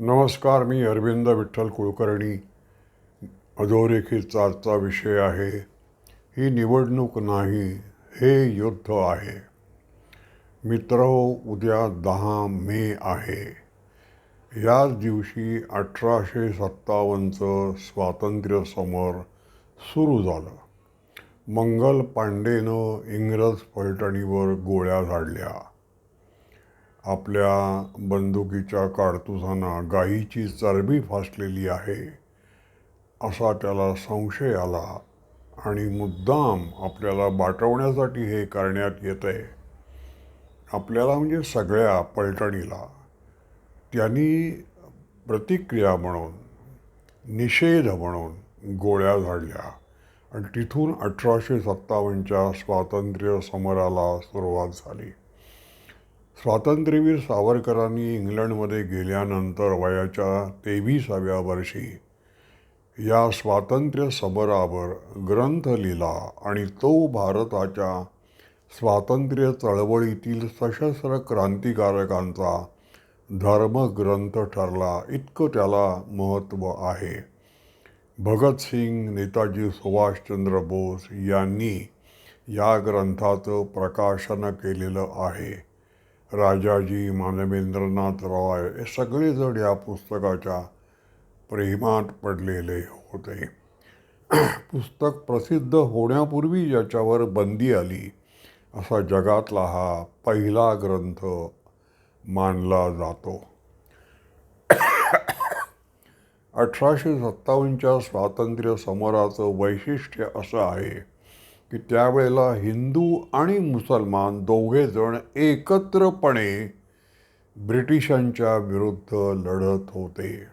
नमस्कार मी अरविंद विठ्ठल कुलकर्णी. अधोरेखित आजचा विषय आहे. ही निवडणूक नाही हे युद्ध आहे. मित्र उद्या दहा मे आहे. याच दिवशी अठराशे सत्तावन्नचं स्वातंत्र्य समर सुरू झालं. मंगल पांडेनं इंग्रज पलटणीवर गोळ्या झाडल्या. आपल्या बंदुकीच्या काडतुसांना गायीची चरबी फासलेली आहे असा त्याला संशय आला आणि मुद्दाम आपल्याला बाटवण्यासाठी हे करण्यात येत आहे आपल्याला म्हणजे सगळ्या पलटणीला. त्यांनी प्रतिक्रिया म्हणून निषेध म्हणून गोळ्या झाडल्या आणि तिथून अठराशे सत्तावन्नच्या स्वातंत्र्य समराला सुरुवात झाली. स्वातंत्र्यवीर सावरकरांनी इंग्लंडमध्ये गेल्यानंतर वयाच्या तेविसाव्या वर्षी या स्वातंत्र्य समरावर ग्रंथ लिहिला आणि तो भारताच्या स्वातंत्र्य चळवळीतील सशस्त्र क्रांतिकारकांचा धर्मग्रंथ ठरला. इतकं त्याला महत्त्व आहे. भगतसिंग नेताजी सुभाषचंद्र बोस यांनी या ग्रंथाचं प्रकाशन केलेलं आहे. राजाजी मानवेंद्रनाथ रॉय हे सगळेजण या पुस्तकाच्या प्रेमात पडलेले होते. पुस्तक प्रसिद्ध होण्यापूर्वी याच्यावर बंदी आली असा जगातला हा पहिला ग्रंथ मानला जातो. अठराशे सत्तावन्नच्या स्वातंत्र्य समराचं वैशिष्ट्य असं आहे की त्यावेळेला हिंदू आणि मुसलमान दोघेजण एकत्रपणे ब्रिटिशांच्या विरुद्ध लढत होते.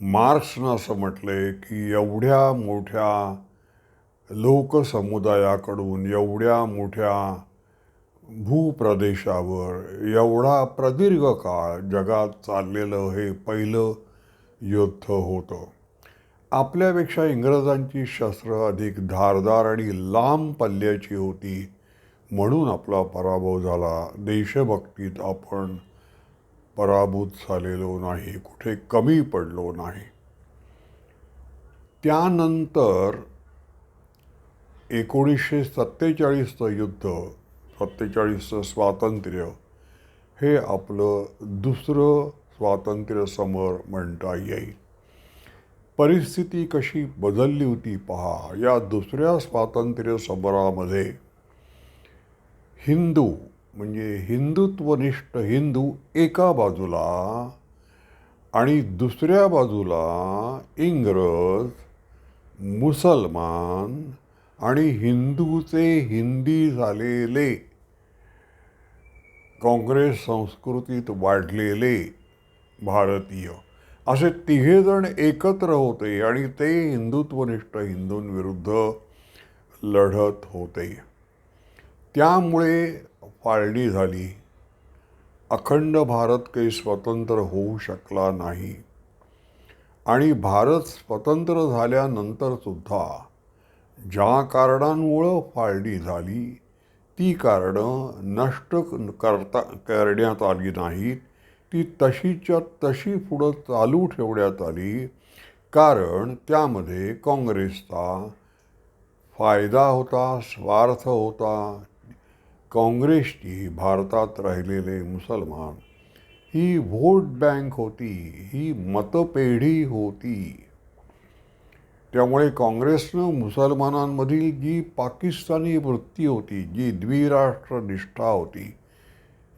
मार्क्सनं असं म्हटले की एवढ्या मोठ्या लोकसमुदायाकडून एवढ्या मोठ्या भूप्रदेशावर एवढा प्रदीर्घ काळ जगात चाललेलं हे पहिलं युद्ध होतं. आपल्यापेक्षा इंग्रजांची शस्त्र अधिक धारदार आणि लांब पल्ल्याची होती म्हणून आपला पराभव झाला. देशभक्तीत आपण पराभूत झालेलो नाही कुठे कमी पडलो नाही. त्यानंतर एकोणीसशे सत्तेचाळीसचं युद्ध सत्तेचाळीसचं स्वातंत्र्य हे आपलं दुसरं स्वातंत्र्य समर म्हणता येईल. परिस्थिती कशी बदलली होती पहा या दुसऱ्या स्वातंत्र्य समरामध्ये. हिंदू म्हणजे हिंदुत्वनिष्ठ हिंदू एका बाजूला आणि दुसऱ्या बाजूला इंग्रज मुसलमान आणि हिंदूचे हिंदी झालेले. काँग्रेस संस्कृतीत वाढलेले भारतीय. असे तिघेजण एकत्र होते आणि ते हिंदुत्वनिष्ठ हिंदूंविरुद्ध लढत होते. त्यामुळे फाळणी झाली. अखंड भारत काही स्वतंत्र होऊ शकला नाही. आणि भारत स्वतंत्र झाल्यानंतरसुद्धा ज्या कारणांमुळं फाळणी झाली ती कारणं नष्ट करता करण्यात आली नाहीत. ती तशीच्या तशी पुढं चालू ठेवण्यात आली कारण त्यामध्ये काँग्रेसचा फायदा होता स्वार्थ होता. काँग्रेसची भारतात राहिलेले मुसलमान ही व्होट बँक होती ही मतपेढी होती. त्यामुळे काँग्रेसनं मुसलमानांमधील जी पाकिस्तानी वृत्ती होती जी द्विराष्ट्रनिष्ठा होती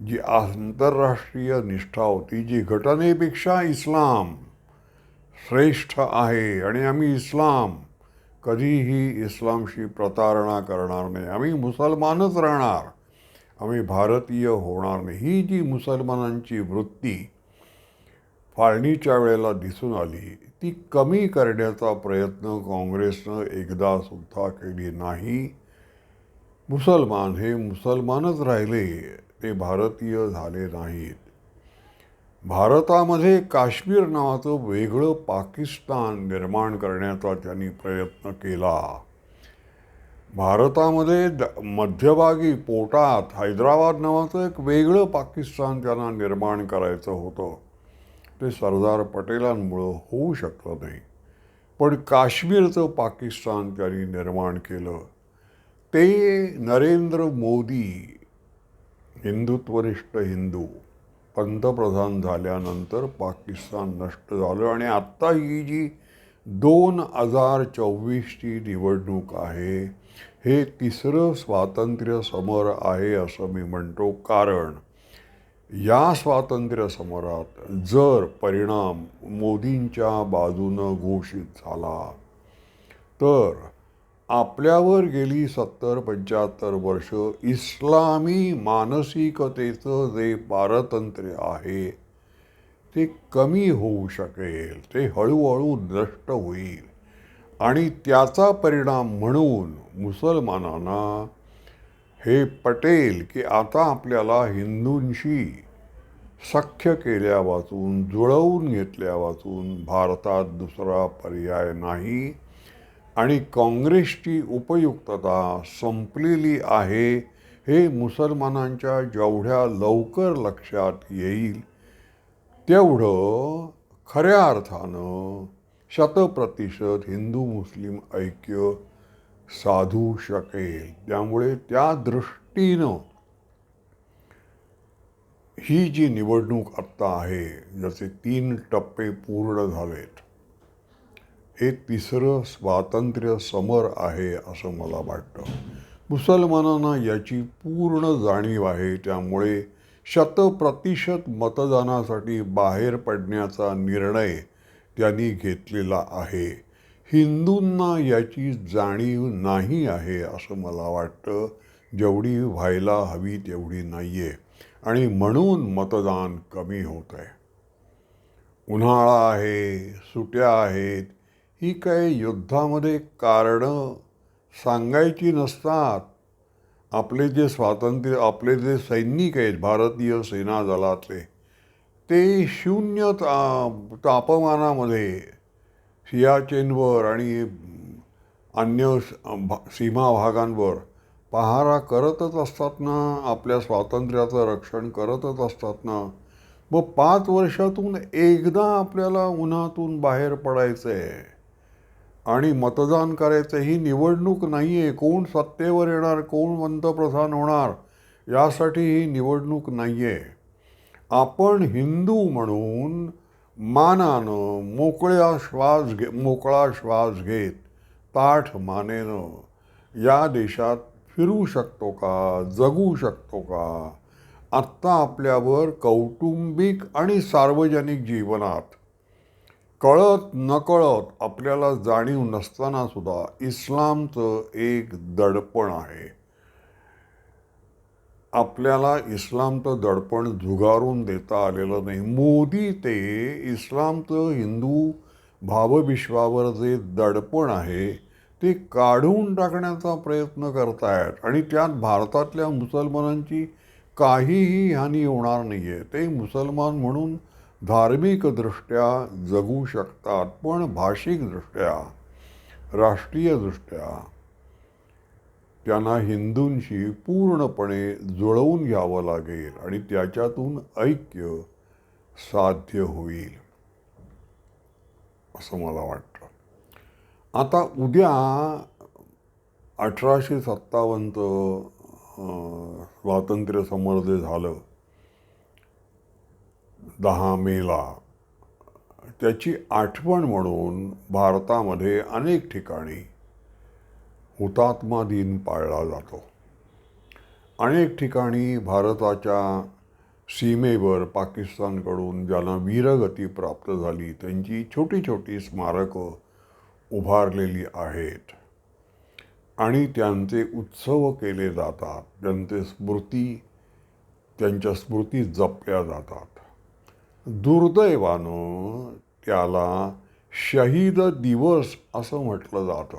जी आंतरराष्ट्रीय निष्ठा होती जी घटनेपेक्षा इस्लाम श्रेष्ठ आहे आणि आम्ही इस्लाम कधीही इस्लामशी प्रतारणा करणार नाही. आम्ही मुसलमानच राहणार. आम्ही भारतीय होणार नाही. ही जी मुसलमानांची वृत्ती फाळणीच्या वेळेला दिसून आली ती कमी करण्याचा प्रयत्न काँग्रेसनं एकदा सुद्धा केली नाही. मुसलमान हे मुसलमानच राहिले. ते भारतीय झाले नाहीत. भारतामध्ये काश्मीर नावाचं वेगळं पाकिस्तान निर्माण करण्याचा त्यांनी प्रयत्न केला. भारतामध्ये द मध्यभागी पोटात हैदराबाद नावाचं एक वेगळं पाकिस्तान त्यांना निर्माण करायचं होतं. ते सरदार पटेलांमुळं होऊ शकलं नाही. पण काश्मीरचं पाकिस्तान त्यांनी निर्माण केलं. ते नरेंद्र मोदी हिंदुत्वनिष्ठ हिंदू पंतप्रधान झाल्यानंतर पाकिस्तान नष्ट झालं आणि आत्ता ही जी दोन हजार चोवीसची निवडणूक आहे हे तिसरं स्वातंत्र्य समर आहे असं मी म्हणतो. कारण या स्वातंत्र्य समरात जर परिणाम मोदींच्या बाजूनं घोषित झाला तर आपल्यावर गेली सत्तर पंच्याहत्तर वर्ष इस्लामी मानसिकतेचं जे पारतंत्र्य आहे ते कमी होऊ शकेल ते हळूहळू नष्ट होईल. आणि त्याचा परिणाम म्हणून मुसलमानांना हे पटेल की आता आपल्याला हिंदूंशी सख्य केल्या वाचून जुळवून घेतल्या वाचून भारतात दुसरा पर्याय नाही. आणि काँग्रेसची उपयुक्तता संपलेली आहे हे मुसलमानांच्या जेवढ्या लवकर लक्षात येईल तेवढं खऱ्या अर्थानं शतप्रतिशत हिंदू मुस्लिम ऐक्य साधू शकेल. त्यामुळे त्या दृष्टीनं ही जी निवडणूक आत्ता आहे जसे तीन टप्पे पूर्ण झालेत हे तिसरं स्वातंत्र्य समर आहे असं मला वाटतं. मुसलमानांना याची पूर्ण जाणीव आहे. त्यामुळे शतप्रतिशत मतदानासाठी बाहेर पडण्याचा निर्णय त्यांनी घेतलेला आहे. हिंदूंना याची जाणीव नाही आहे असं मला वाटतं. जेवढी व्हायला हवी तेवढी नाही आहे आणि म्हणून मतदान कमी होत आहे उन्हाळा आहे सुट्या आहेत ही काही युद्धामध्ये कारणं सांगायची नसतात. आपले जे स्वातंत्र्य आपले जे सैनिक आहेत भारतीय सेना दलातले ते शून्य ता तापमानामध्ये सियाचेनवर आणि अन्य सीमा भागांवर पहारा करतच असतात ना आपल्या स्वातंत्र्याचं रक्षण करतच असतात ना. मग पाच वर्षातून एकदा आपल्याला उन्हातून बाहेर पडायचं आहे आणि मतदान करायचं ही निवडणूक नाही आहे कोण सत्तेवर येणार कोण पंतप्रधान होणार यासाठी ही निवडणूक नाही आहे आपण हिंदू म्हणून मानानं मोकळ्या श्वास घे मोकळा श्वास घेत ताठ मानेनं या देशात फिरू शकतो का जगू शकतो का? आत्ता आपल्यावर कौटुंबिक आणि सार्वजनिक जीवनात कळत नकळत आपल्याला जाणीव नसताना सुद्धा इस्लामचं एक दडपण आहे. आपल्याला इस्लामचं दडपण झुगारून देता आलेलं नाही. मोदी ते इस्लामचं हिंदू भावविश्वावर जे दडपण आहे ते काढून टाकण्याचा प्रयत्न करतायत. आणि त्यात भारतातल्या मुसलमानांची काहीही हानी होणार नाही आहे ते मुसलमान म्हणून धार्मिकदृष्ट्या जगू शकतात पण भाषिकदृष्ट्या राष्ट्रीयदृष्ट्या त्यांना हिंदूंशी पूर्णपणे जुळवून घ्यावं लागेल आणि त्याच्यातून ऐक्य साध्य होईल असं मला वाटतं. आता उद्या अठराशे सत्तावन्नचं स्वातंत्र्य समर्थ झालं दहा मेला. त्याची आठवण म्हणून भारतामध्ये अनेक ठिकाणी हुतात्मा दिन पाळला जातो. अनेक ठिकाणी भारताच्या सीमेवर पाकिस्तानकडून ज्यांना वीरगती प्राप्त झाली त्यांची छोटी छोटी स्मारकं उभारलेली आहेत. आणि त्यांचे उत्सव केले जातात. त्यांचे स्मृती त्यांच्या स्मृती जपल्या जातात. दुर्दैवानं त्याला शहीद दिवस असं म्हटलं जातं.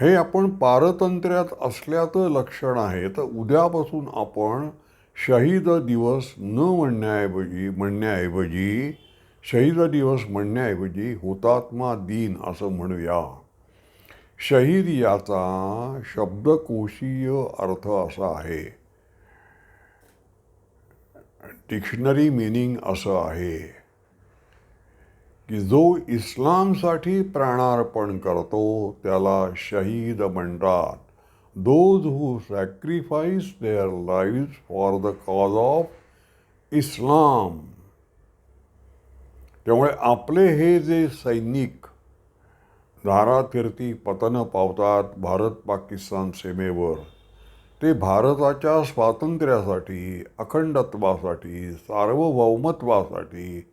हे आपण पारतंत्र्यात असल्याचं लक्षण आहे तर उद्यापासून आपण शहीद दिवस न म्हणण्याऐवजी म्हणण्याऐवजी शहीद दिवस म्हणण्याऐवजी हुतात्मा दिन असं म्हणूया. शहीद याचा शब्दकोशीय अर्थ असा आहे डिक्शनरी मिनिंग असं आहे की जो इस्लामसाठी प्राणार्पण करतो त्याला शहीद म्हणतात. Those who sacrifice their live for the cause of Islam त्यामुळे आपले हे जे सैनिक धारातीर्थी पतन पावतात भारत पाकिस्तान सीमेवर. ते भारताच्या स्वातंत्र्यासाठी अखंडत्वासाठी सार्वभौमत्वासाठी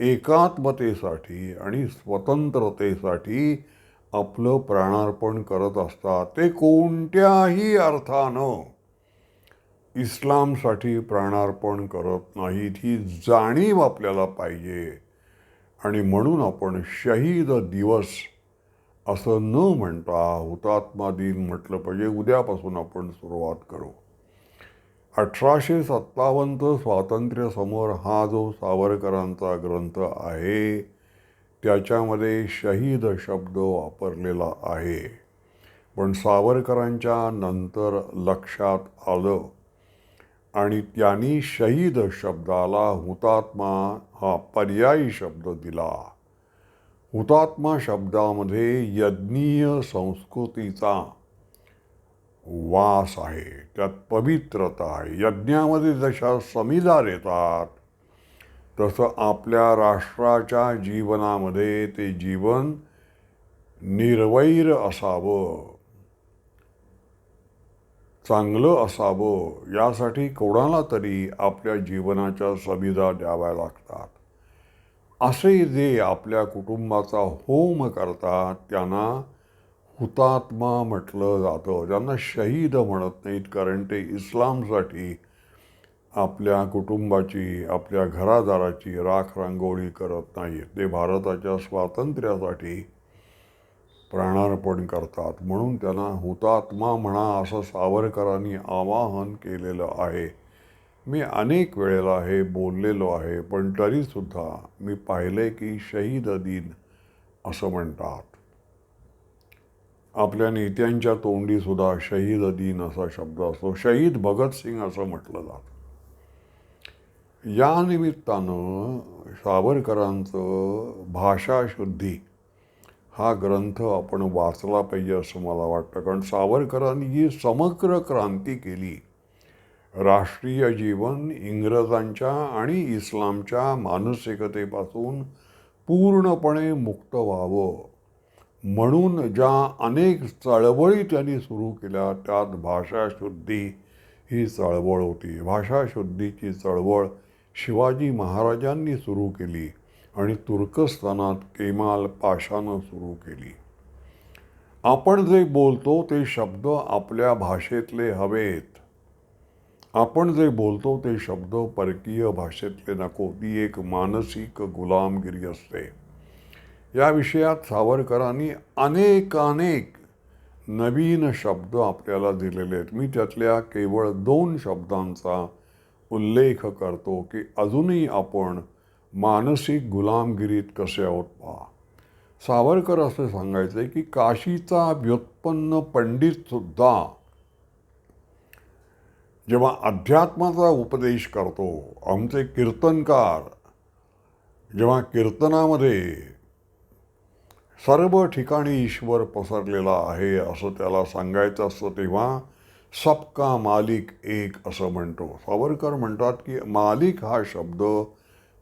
एकात्मतेसाठी आणि स्वतंत्रतेसाठी आपलं प्राणार्पण करत असतात. ते कोणत्याही अर्थानं इस्लामसाठी प्राणार्पण करत नाहीत ही जाणीव आपल्याला पाहिजे. आणि म्हणून आपण शहीद दिवस असं न म्हणता हुतात्मा दिन म्हटलं पाहिजे. उद्यापासून आपण सुरुवात करू. अठराशे सत्तावन्न स्वातंत्र्यसमोर हा जो सावरकरांचा ग्रंथ आहे त्याच्यामध्ये शहीद शब्द वापरलेला आहे. पण सावरकरांच्या नंतर लक्षात आलं आणि त्यांनी शहीद शब्दाला हुतात्मा हा पर्यायी शब्द दिला. हुतात्मा शब्दामध्ये यज्ञीय संस्कृतीचा वास आहे. त्यात पवित्रता आहे. यज्ञामध्ये जशा समिदार येतात तसं आपल्या राष्ट्राच्या जीवनामध्ये ते जीवन निर्वैर असावं चांगलं असावं यासाठी कोणाला तरी आपल्या जीवनाच्या समिधा द्याव्या लागतात. असे जे आपल्या कुटुंबाचा होम करतात त्यांना हुतात्मा म्हटलं जातं. ज्यांना शहीद म्हणत नाहीत कारण ते इस्लामसाठी आपल्या कुटुंबाची आपल्या घरादाराची राख रांगोळी करत नाहीत. ते भारताच्या स्वातंत्र्यासाठी प्राणार्पण करतात. म्हणून त्यांना हुतात्मा म्हणा असं सावरकरांनी आवाहन केलेलं आहे. मी अनेक वेळेला हे बोललेलो आहे पण तरीसुद्धा मी पाहिले की शहीद दिन असं म्हणतात. आपल्या नेत्यांच्या तोंडीसुद्धा शहीद दिन असा शब्द असतो. शहीद भगतसिंग असं म्हटलं जातं. या निमित्तानं सावरकरांचं भाषाशुद्धी हा ग्रंथ आपण वाचला पाहिजे असं मला वाटतं. कारण सावरकरांनी जी समग्र क्रांती केली राष्ट्रीय जीवन इंग्रजांच्या आणि इस्लामच्या मानसिकतेपासून पूर्णपणे मुक्त व्हावं. म्हणून ज्या अनेक चळवळी त्यांनी सुरू केल्या त्यात भाषाशुद्धी ही चळवळ होती. भाषाशुद्धीची चळवळ शिवाजी महाराजांनी सुरू केली आणि तुर्कस्तानात केमाल पाशानं सुरू केली. आपण जे बोलतो ते शब्द आपल्या भाषेतले हवेत. आपण जे बोलतो ते शब्द परकीय भाषेतले नको ती एक मानसिक गुलामगिरी असते. या विषयात सावरकरांनी अनेकानेक नवीन शब्द आपल्याला दिलेले आहेत. मी त्यातल्या केवळ दोन शब्दांचा उल्लेख करतो की अजूनही आपण मानसिक गुलामगिरीत कसे आहोत पहा. सावरकर असे सांगायचे की काशीचा व्युत्पन्न पंडितसुद्धा जेव्हा अध्यात्माचा उपदेश करतो आमचे कीर्तनकार जेव्हा कीर्तनामध्ये सर्व ठिकाणी ईश्वर पसरलेला आहे असं त्याला सांगायचं असतं तेव्हा सबका मालिक एक असं म्हणतो. सावरकर म्हणतात की मालिक हा शब्द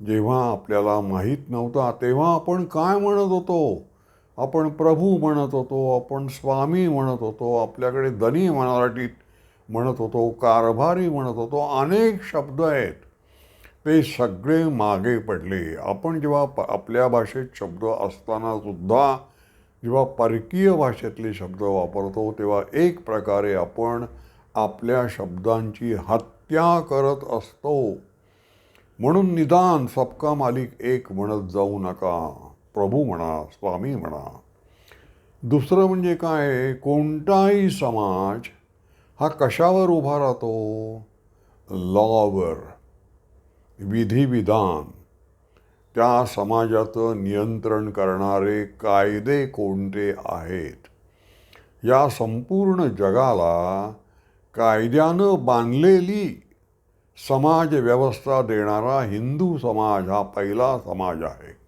जेव्हा आपल्याला माहीत नव्हता तेव्हा आपण काय म्हणत होतो? आपण प्रभू म्हणत होतो आपण स्वामी म्हणत होतो आपल्याकडे दनी मराठीत म्हणत होतो कारभारी म्हणत होतो अनेक शब्द आहेत. ते सगळे मागे पडले. आपण जेव्हा प आपल्या भाषेत शब्द असताना सुद्धा जेव्हा परकीय भाषेतले शब्द वापरतो तेव्हा एक प्रकारे आपण आपल्या शब्दांची हत्या करत असतो. म्हणून निदान सबका मालिक एक म्हणत जाऊ नका प्रभू म्हणा स्वामी म्हणा. दुसरं म्हणजे काय? कोणताही समाज हा कशावर उभा राहतो? लॉवर. विधिविधान. त्या समाजाचं नियंत्रण करणारे कायदे कोणते आहेत? या संपूर्ण जगाला कायद्यानं बांधलेली समाज व्यवस्था देणारा हिंदू समाज हा पहिला समाज आहे.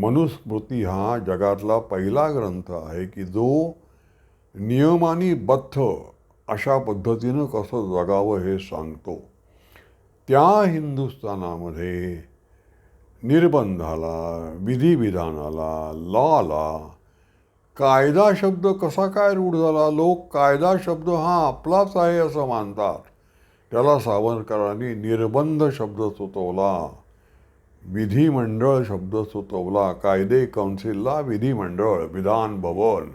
मनुस्मृती हा जगातला पहिला ग्रंथ आहे की जो नियमानी बद्ध अशा पद्धतीनं कसं जगावं हे सांगतो. त्या हिंदुस्थानामध्ये निर्बंधाला विधिविधानाला लॉला कायदा शब्द कसा काय रूढ झाला? लोक कायदा शब्द हा आपलाच आहे असं मानतात. त्याला सावरकरांनी निर्बंध शब्द सुचवला विधिमंडळ शब्द सुचवला कायदे कौन्सिलला विधिमंडळ विधान भवन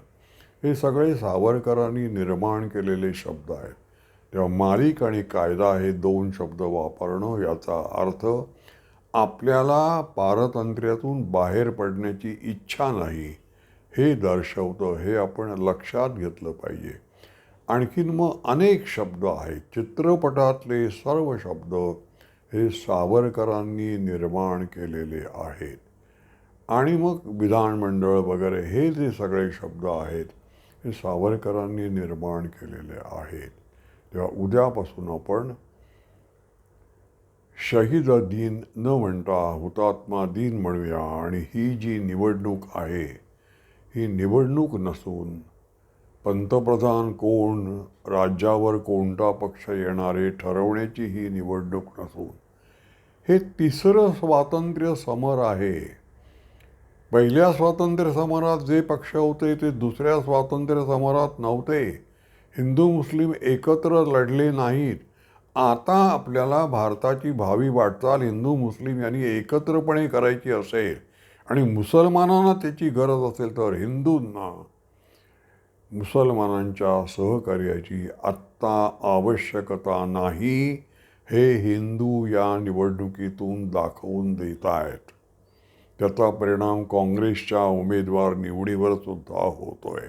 हे सगळे सावरकरांनी निर्माण केलेले शब्द आहेत. तेव्हा मालिक आणि कायदा हे दोन शब्द वापरणं याचा अर्थ आपल्याला पारतंत्र्यातून बाहेर पडण्याची इच्छा नाही. हे दर्शवतं हे आपण लक्षात घेतलं पाहिजे. आणखीन मग अनेक शब्द आहेत. चित्रपटातले सर्व शब्द हे सावरकरांनी निर्माण केलेले आहेत. आणि मग विधानमंडळ वगैरे हे जे सगळे शब्द आहेत हे सावरकरांनी निर्माण केलेले आहेत. तेव्हा उद्यापासून आपण शहीद दिन न म्हणता हुतात्मा दिन म्हणूया आणि ही जी निवडणूक आहे ही निवडणूक नसून पंतप्रधान कोण राज्यावर कोणता पक्ष येणारे ठरवण्याची ही निवडणूक नसून हे तिसरं स्वातंत्र्य समर आहे. पहिल्या स्वातंत्र्य समरात जे पक्ष होते ते दुसऱ्या स्वातंत्र्य समरात नव्हते. हिंदू मुस्लिम एकत्र लढले नाहीत. आता आपल्याला भारताची भावी वाटचाल हिंदू मुस्लिम यांनी एकत्रपणे करायची असेल आणि मुसलमानांना त्याची गरज असेल तर हिंदूंना मुसलमानांच्या सहकार्याची आत्ता आवश्यकता नाही हे हिंदू या निवडणुकीतून दाखवून देत आहेत त्याचा परिणाम काँग्रेसच्या उमेदवार निवडीवर सुद्धा होतोय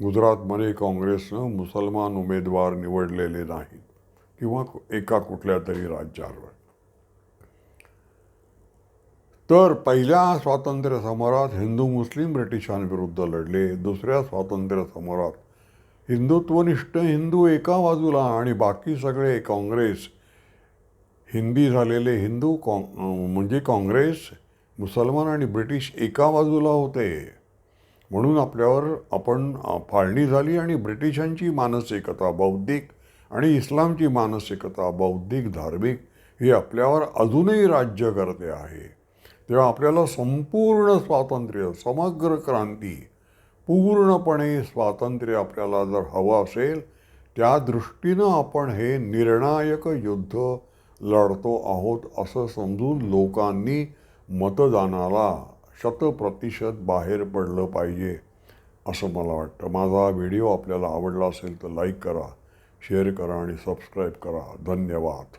गुजरातमध्ये काँग्रेसनं मुसलमान उमेदवार निवडलेले नाहीत किंवा एका कुठल्या तरी राज्यावर. तर पहिल्या स्वातंत्र्य समरात हिंदू मुस्लिम ब्रिटिशांविरुद्ध लढले. दुसऱ्या स्वातंत्र्य समरात हिंदुत्वनिष्ठ हिंदू एका बाजूला आणि बाकी सगळे काँग्रेस हिंदी झालेले हिंदू कॉ म्हणजे काँग्रेस मुसलमान आणि ब्रिटिश एका बाजूला होते. म्हणून आपल्यावर आपण फाळणी झाली आणि ब्रिटिशांची मानसिकता बौद्धिक आणि इस्लामची मानसिकता बौद्धिक धार्मिक ही आपल्यावर अजूनही राज्य करते आहे. तेव्हा आपल्याला संपूर्ण स्वातंत्र्य समग्र क्रांती पूर्णपणे स्वातंत्र्य आपल्याला जर हवं असेल त्या दृष्टीनं आपण हे निर्णायक युद्ध लढतो आहोत असं समजून लोकांनी मतदानाला शतप्रतिशत बाहेर पडलं पाहिजे असं मला वाटतं. माझा व्हिडिओ आपल्याला आवडला असेल तर लाईक करा शेअर करा आणि सबस्क्राईब करा. धन्यवाद.